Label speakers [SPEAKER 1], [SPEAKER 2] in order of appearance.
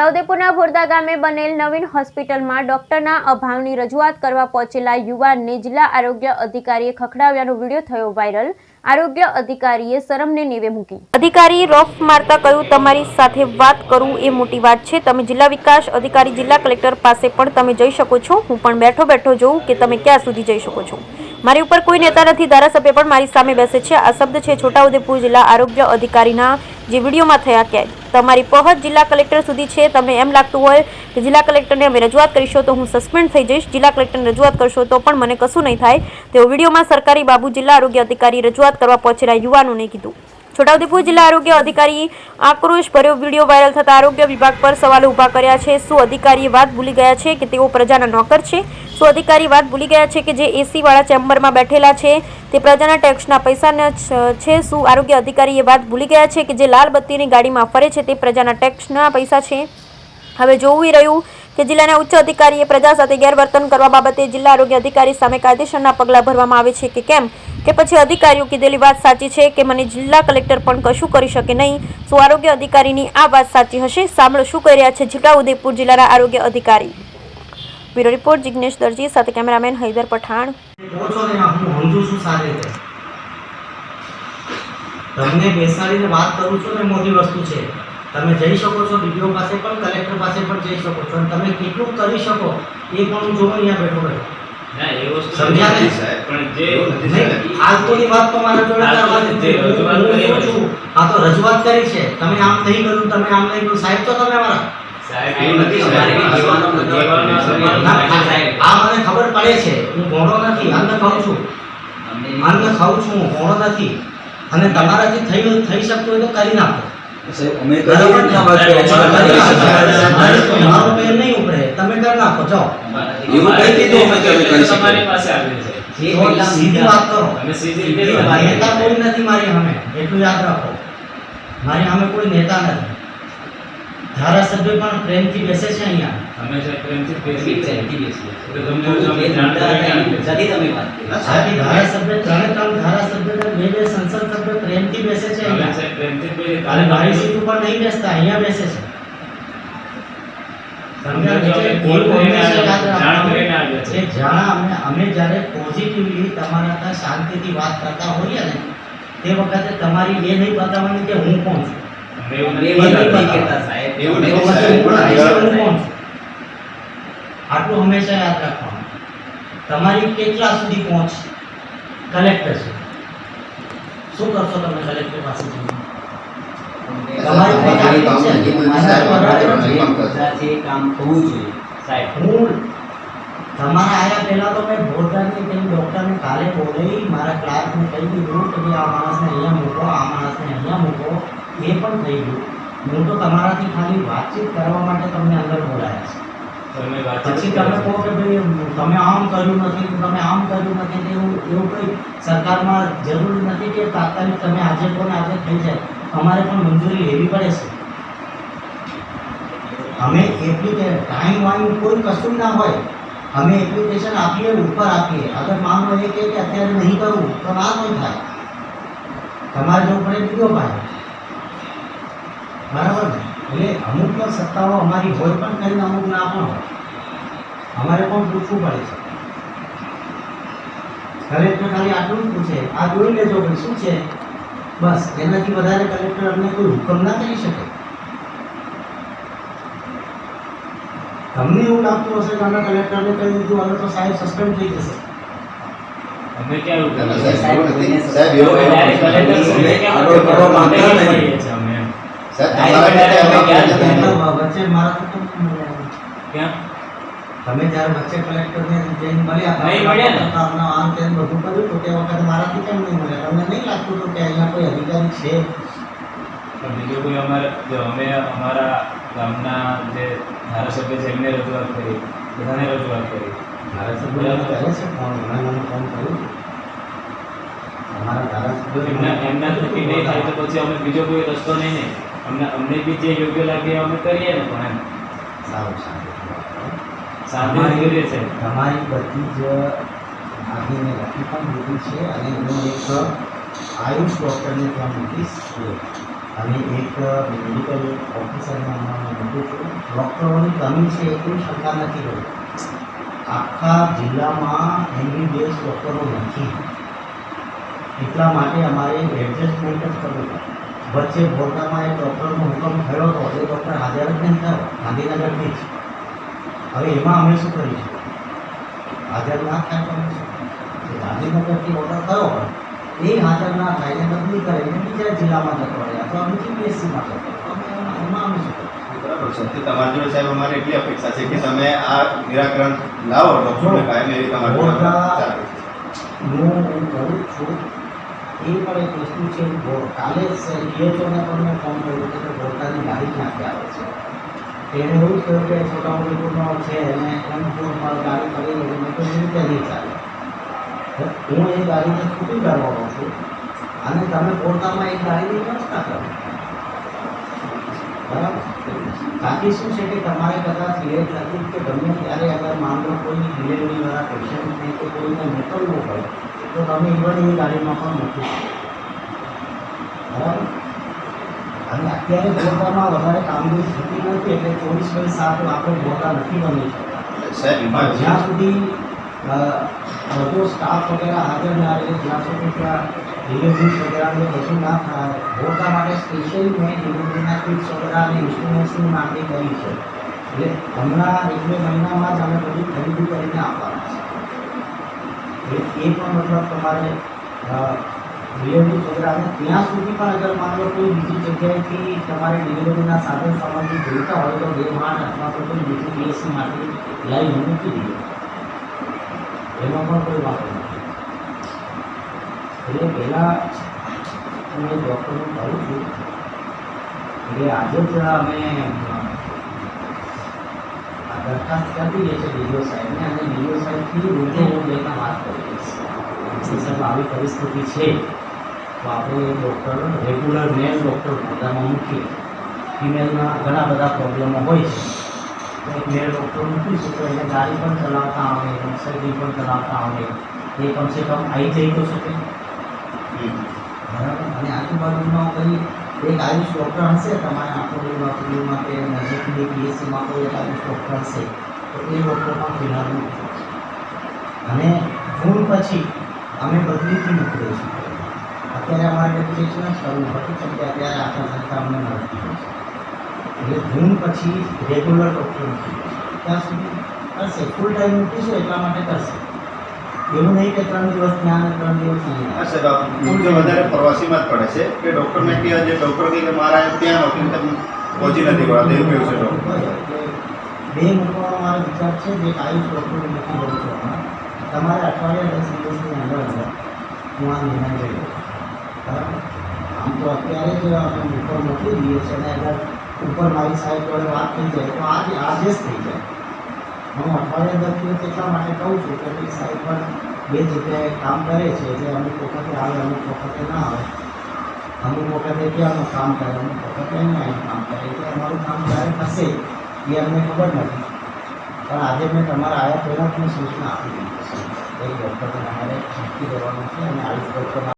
[SPEAKER 1] છોટાઉદેપુરના ભોરદા ગામે બનેલ નવીન હોસ્પિટલમાં ડોક્ટરના અભાવની રજૂઆત કરવા પહોંચેલા યુવાનને જિલ્લા આરોગ્ય અધિકારીએ ખખડાવ્યાનો વીડિયો થયો વાયરલ. આરોગ્ય અધિકારીએ શરમને નેવે મૂકી. અધિકારી રોફ મારતા કહ્યું, તમારી સાથે વાત કરું એ મોટી વાત છે. તમે જિલ્લા વિકાસ અધિકારી, જિલ્લા કલેક્ટર પાસે પણ તમે જઈ શકો છો. હું પણ બેઠો બેઠો જોઉં કે તમે ક્યાં સુધી જઈ શકો છો. મારી ઉપર કોઈ નેતા નથી. ધારાસભ્ય પણ મારી સામે બેસે છે. આ શબ્દ છે છોટાઉદેપુર જિલ્લા આરોગ્ય અધિકારીના જે વિડીયોમાં થયા કે તમારી પહોંચ જિલ્લા કલેક્ટર સુધી છે, તમને એમ લાગતું હોય કે જિલ્લા કલેક્ટરને અમે રજૂઆત કરીશો તો હું સસ્પેન્ડ થઈ જઈશ. જિલ્લા કલેક્ટરને રજૂઆત કરશો તો પણ મને કશું નહીં થાય. તેઓ વિડીયોમાં સરકારી બાબુ જિલ્લા આરોગ્ય અધિકારી રજૂઆત કરવા પહોંચેલા યુવાનોને કીધું. છોટાઉદેપુર જિલ્લા આરોગ્ય અધિકારી આક્રોશ ભર્યો વીડિયો વાયરલ થતા આરોગ્ય વિભાગ પર સવાલો ઊભા કર્યા છે. શું અધિકારી વાત ભૂલી ગયા છે કે તેઓ પ્રજાના નોકર છે? શું અધિકારી વાત ભૂલી ગયા છે કે જે એસી વાળા ચેમ્બરમાં બેઠેલા છે તે પ્રજાના ટેક્સના પૈસાના છે શું આરોગ્ય અધિકારી એ વાત ભૂલી ગયા છે કે જે લાલ બત્તીની ગાડીમાં ફરે છે તે પ્રજાના ટેક્સના પૈસા છે? હવે જોવું રહ્યું કે જિલ્લાના ઉચ્ચ અધિકારીએ પ્રજા સાથે ગેરવર્તન કરવા બાબતે જિલ્લા આરોગ્ય અધિકારી સામે કાયદેસરના પગલાં ભરવામાં આવે છે કે કેમ? કે પછી અધિકારીઓ કીધેલી વાત સાચી છે કે મને જિલ્લા કલેક્ટર પણ કશું કરી શકે નહીં. શું આરોગ્ય અધિકારીની આ વાત સાચી હશે? સાંભળો શું કહી રહ્યા છે છોટાઉદેપુર જિલ્લાના આરોગ્ય અધિકારી. બ્યુરો રિપોર્ટ, જિગ્નેશ દરજી સાથે કેમેરામેન હૈદર પઠાણ.
[SPEAKER 2] તમને બેસાડીને વાત કરું છું ને, મોટી વસ્તુ છે. તમે જઈ શકો છો ડીડીઓ પાસે પણ કલેક્ટર પાસે પણ જઈ શકો છો. અને તમે કેટલું કરી શકો એ પણ હું જોઉં અહીંયા બેઠો કરવાની
[SPEAKER 3] રજૂઆત કરી
[SPEAKER 2] છું. આ તો રજૂઆત કરી છે. તમે આમ થઈ કર્યું તમે આમ નહીં સાહેબ તો તમે મારા આ મને ખબર પડે છે. હું ભોળો નથી અન્ન ખાઉં છું. અન્ન ખાઉં છું હું ભોળો નથી. અને તમારાથી થઈ થઈ શકતું હોય તો કરી નાખો.
[SPEAKER 4] અમે.
[SPEAKER 2] મારો નહીં ઉપડે. તમે કરી નાખો જાઓ.
[SPEAKER 4] એવું કઈ કીધું અમે કે અમે કરી શકીએ?
[SPEAKER 3] તમારી પાસે આવેલ છે.
[SPEAKER 2] સીધી વાત કરો.
[SPEAKER 3] અમે સીધી.
[SPEAKER 2] નેતા કોઈ નથી મારી સામે. એટલું યાદ રાખો. મારી સામે કોઈ નેતા નથી. ધારાસભ્ય પણ પ્રેમથી બેસે છે અહીંયા.
[SPEAKER 3] સાહેબ પ્રેમથી જ બેસીએ. છીએ. તો તમને અમે જાણતા નથી.
[SPEAKER 2] સાહેબ ધારાસભ્ય ત્રણે ત્રણ ધારાસભ્ય ને બે બે સંસદ સભ્ય પ્રેમથી બેસે છે અહીંયા.
[SPEAKER 3] પ્રેમથી જ કાલે
[SPEAKER 2] મારી સીટ ઉપર નહીં બેસતા અહીંયા બેસે છે. હંમેશા શાંતિથી વાત કરતા હોઈએ ને તે વખતે તમારી એ નહીં બતાવવાની કે હું કોણ છું.
[SPEAKER 3] એવું
[SPEAKER 2] નહીં
[SPEAKER 3] બતાવતા.
[SPEAKER 4] એવું નહીં?
[SPEAKER 2] હું કોણ છું? આટલું હંમેશા યાદ રાખવાનું. તમારી કેટલા સુધી પહોંચ કલેક્ટર છે શું કરશો તમે કલેક્ટર પાસે જઈને? તમારી પહોંચ આટલી જ છે. આના હું તમારા આયા પહેલા તો મેં બોલતાની પેલી ડૉક્ટરને કાલે બોલાવી મારા ક્લાર્કને કહી દીધું કે ભાઈ આ માણસને અહીંયા મૂકો આ માણસને અહીંયા મૂકો. એ પણ થઈ ગયું હું તો તમારાથી ખાલી વાતચીત કરવા માટે તમને અંદર બોલાયા છે. પછી તમે કહો કે ભાઈ તમે આમ કર્યું નથી તમે આમ કર્યું નથી એવું એવું કંઈ સરકારમાં જરૂરી નથી કે તાત્કાલિક તમે આજે કહો આજે થઈ જાય. અમારે પણ મંજૂરી લેવી પડે છે. અમે એપ્લિકે ટાઈમ વાઈમ કોઈ કશું ના હોય. અમે એપ્લિકેશન આપીએ ઉપર આપીએ. અગર માન લો એ કે અત્યારે નહીં કરવું તો ના કોઈ થાય. તમારે જો પડે બીજો ભાઈ બરાબર ને? એટલે અમુક સત્તાઓ અમારી હોય પણ કરીને અમુક ના પણ હોય. અમારે પણ પૂછવું પડે છે. કલેક્ટર ખાલી આટલું જ પૂછે. આ જોઈ લેજો ભાઈ શું છે? બસ એનાથી વધારે કલેક્ટર અમને કોઈ હુકમ ના કરી શકે. તમને એવું લાગતું હશે કે અમે કલેક્ટરને કહી દીધું અમે તો સાહેબ સસ્પેન્ડ થઈ જશે.
[SPEAKER 3] અમે ક્યાં?
[SPEAKER 4] સાહેબ, એવું કરવા માંગતા નહીં.
[SPEAKER 2] તમે જ્યારે વચ્ચે કલેક્ટરને જઈને મળ્યા
[SPEAKER 3] નહીં મળ્યા ને.
[SPEAKER 2] તમને આમ તેમ બધું કર્યું તો તે વખત મારાથી કેમ નહીં મળ્યા? તમને નહીં લાગતું હતું કે અહીંયા કોઈ અધિકારી છે?
[SPEAKER 3] બીજો બીજું કોઈ અમારે જો અમે અમારા ગામના જે ધારાસભ્ય છે એમને રજૂઆત કરી. બધાને રજૂઆત કરી.
[SPEAKER 2] ધારાસભ્ય કરે છે ફોન એમણે મને ફોન કર્યો. અમારા ધારાસભ્ય
[SPEAKER 3] એમના એમના થકી નહીં થાય તો પછી અમે બીજો કોઈ રસ્તો નહીં ને? અમને અમને બી જે યોગ્ય લાગે અમે કરીએ ને પણ એમ.
[SPEAKER 2] સારું સારું.
[SPEAKER 3] શાંતિ કરીએ છે.
[SPEAKER 2] તમારી બધી જ માગણીને લખી પણ દીધી છે અને હું એક આયુષ ડૉક્ટરને ત્યાં મૂકીશ અને એક મેડિકલ ઓફિસરને હમણાં મૂકું છું. ડૉક્ટરોની કમી છે એટલું શંકા નથી રહી. આખા જિલ્લામાં એમબીબીએસ ડૉક્ટરો નથી. એટલા માટે અમારે એડજસ્ટમેન્ટ જ કરવું વચ્ચે બોર્ડામાં એક ડૉક્ટરનો હુકમ થયો હતો એ ડૉક્ટર હાજર જ નહીં થયો. ગાંધીનગરથી જ. હવે એમાં અમે શું કરીશું હાજર ના થાય તો શું ગાંધીનગરથી ઓર્ડર થયો એ હાજર ના થાય એને બદલી કરીને બીજા જિલ્લામાં જતો રહે અથવા બીજી પીએસસીમાં જતો એમાં અમે શું
[SPEAKER 4] બરાબર. છે તમારી જોડે સાહેબ અમારે એટલી અપેક્ષા છે કે તમે આ નિરાકરણ લાવો ડોક્ટરને કાયમ એવી તમારી
[SPEAKER 2] હું કરું છું એ પણ એક વસ્તુ છે કાલે ડીએચઓને પણ મેં ફોન કર્યો કે બોટાની ગાડી ક્યાંથી આવે છે. એને એવું જ કહ્યું કે છોટાઉદેપુરનો છે અને એમ પૂરમાં ગાડી કરી મેં તો રીતે નહીં ચાલે? હું એ ગાડીને છૂટી કરવાનો છું. અને તમે પોતામાં એ ગાડીની વ્યવસ્થા કરો બરાબર? બાકી શું છે કે તમારે કદાચ લેટ નથી કે ગમે ત્યારે અગર માન લો કોઈ ડિલિવરીવાળા પેશન્ટને કે કોઈને મોકલવું હોય તો તમે ઇવન એ ગાડીમાં પણ મૂકી બરાબર? અને અત્યારે ગોતામાં વધારે કામગીરી થતી નથી એટલે ચોવીસ બાય સાત આપણે ગોતા નથી બની શકતા જ્યાં સુધી બધો સ્ટાફ વગેરે હાજર ના રહે જ્યાં સુધી ત્યાં ડિલિવરી વગેરે બધું ના થાય ગોતા માટે સ્પેશિયલી મેં ડિલિવરીના કિટ્સ વગેરે અને ઇન્સ્ટ્રુમેન્ટ્સની માંગણી કરી છે. એટલે હમણાં એક બે મહિનામાં જ અમે બધી ખરીદી કરીને એટલે એ પણ મતલબ તમારે ડિલિવરી પ્રોગ્રામ ત્યાં સુધી પણ અગર માનો કોઈ બીજી જગ્યાએથી તમારે ડિલિવરીના સાધન સામગ્રી જોઈતા હોય તો બે માણ અથવા તો કોઈ બીજી બીએસસી માટે લાઈવ મૂકી દઈએ એમાં પણ કોઈ વાંધો નથી. એટલે પહેલાં હું એ ડૉક્ટરને કહું છું. એટલે આજે જ અમે દરખાસ્ત કરી દે છે ડીડીઓ સાહેબને અને ડીડીઓ સાહેબથી રૂબરૂ હું લઈને વાત કરી દઈશ. કે સાહેબ આવી પરિસ્થિતિ છે, તો આપણે ડૉક્ટર રેગ્યુલર મેલ ડૉક્ટર પોતામાં મૂકીએ. ફિમેલમાં ઘણા બધા પ્રોબ્લેમો હોય છે. તો એક મેલ ડૉક્ટર મૂકીશું તો એને ગાડી પણ ચલાવતા આવે સર્જરી પણ ચલાવતા આવે એ કમસે કમ આવી જઈ તો શકે. બરાબર. અને આજુબાજુમાં કોઈ એક આયુષ ડૉક્ટર હશે તમારા આંખોડીમાં પીડીમાં કે નજીકની પીએસસીમાં કોઈ એક આયુષ ડૉક્ટર હશે તો એ ડૉક્ટર પણ ફિલહાલ મૂકી અને જૂન પછી અમે બદલીથી નીકળીએ છીએ. અત્યારે અમારે ડેપ્યુટેશન જ કરવું હતું કેમ કે અત્યારે આખા સંસ્થા અમને મળતી એટલે જૂન પછી રેગ્યુલર ડૉક્ટર ત્યાં સુધી કરશે. ફૂલ ટાઈમ મૂકીશું એટલા માટે કરશે. એવું નહીં કે ત્રણ દિવસ ત્યાં અને ત્રણ દિવસ અહીં
[SPEAKER 4] હા સાહેબ આ મુખ્ય વધારે પ્રવાસીમાં જ પડે છે કે ડૉક્ટરને કે જે ડૉક્ટર કહે કે મારા ત્યાં નથી તમે પહોંચી નથી વળાતા એવું કહ્યું છે ડૉક્ટર
[SPEAKER 2] બે મૂકવાનો મારો વિચાર છે જે આયુષ ડૉક્ટર મૂકી દઉં છું હમણાં તમારે અઠવાડિયા દસ દિવસની અંદર અંદર હું આ નિર્ણય લઈ લઉં. બરાબર? આમ તો અત્યારે જ અમે ઉપર મોકલી દઈએ છીએ અને અગર ઉપર મારી સાહેબ જોડે વાત થઈ જાય તો આજે આજે જ થઈ જાય. હું અઠવાડિયા દસ એટલા માટે કહું છું કે ભાઈ સાહેબ પણ બે જગ્યાએ કામ કરે છે જે અમુક વખતે આવે, અમુક વખતે ના આવે. અમુક વખતે ત્યાંનું કામ કરે, અમુક વખતે અહીંયા કામ કરે. એટલે અમારું કામ ક્યારે થશે એ અમને ખબર નથી. પણ આજે મેં તમારા આવ્યા પહેલાં મેં સૂચના આપી દીધી છે. એક ડૉક્ટરને તમારે નક્કી દેવાનું છે અને આયુષ ડૉક્ટર